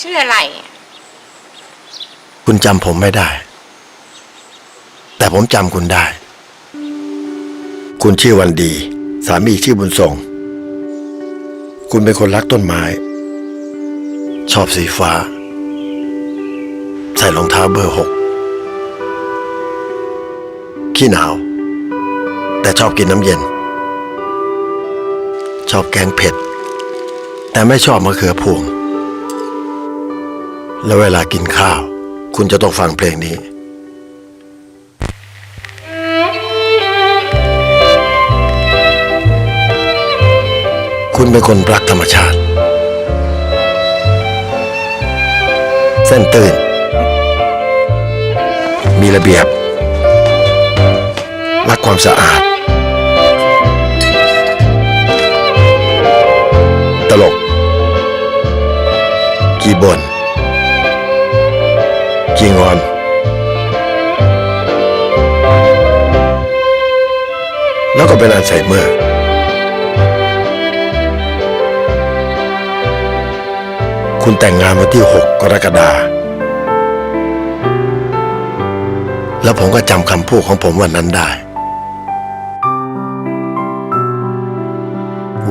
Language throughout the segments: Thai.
ชื่ออะไร คุณจำผมไม่ได้ แต่ผมจำคุณได้ คุณชื่อวันดี สามีชื่อบุญส่ง คุณเป็นคนรักต้นไม้ ชอบสีฟ้า ใส่รองเท้าเบอร์หกขี้หนาว แต่ชอบกินน้ำเย็น ชอบแกงเผ็ด แต่ไม่ชอบมะเขือพวง แล้วเวลากินข้าว คุณจะต้องฟังเพลงนี้ คุณเป็นคนรักธรรมชาติ เส้นตื่น มีระเบียบ รักความสะอาด ตลก กีบน จีงอนแล้วก็เป็นอัลไซเมอร์คุณแต่งงานวันที่ 6 กรกฎาแล้วผมก็จำคำพูดของผมวันนั้นได้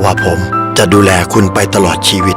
ว่าผมจะดูแลคุณไปตลอดชีวิต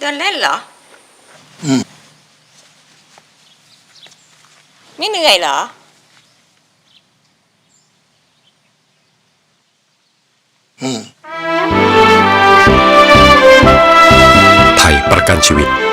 เดินเล่นเหรอ อืม ไม่เหนื่อยเหรอ อืม ไทยประกันชีวิต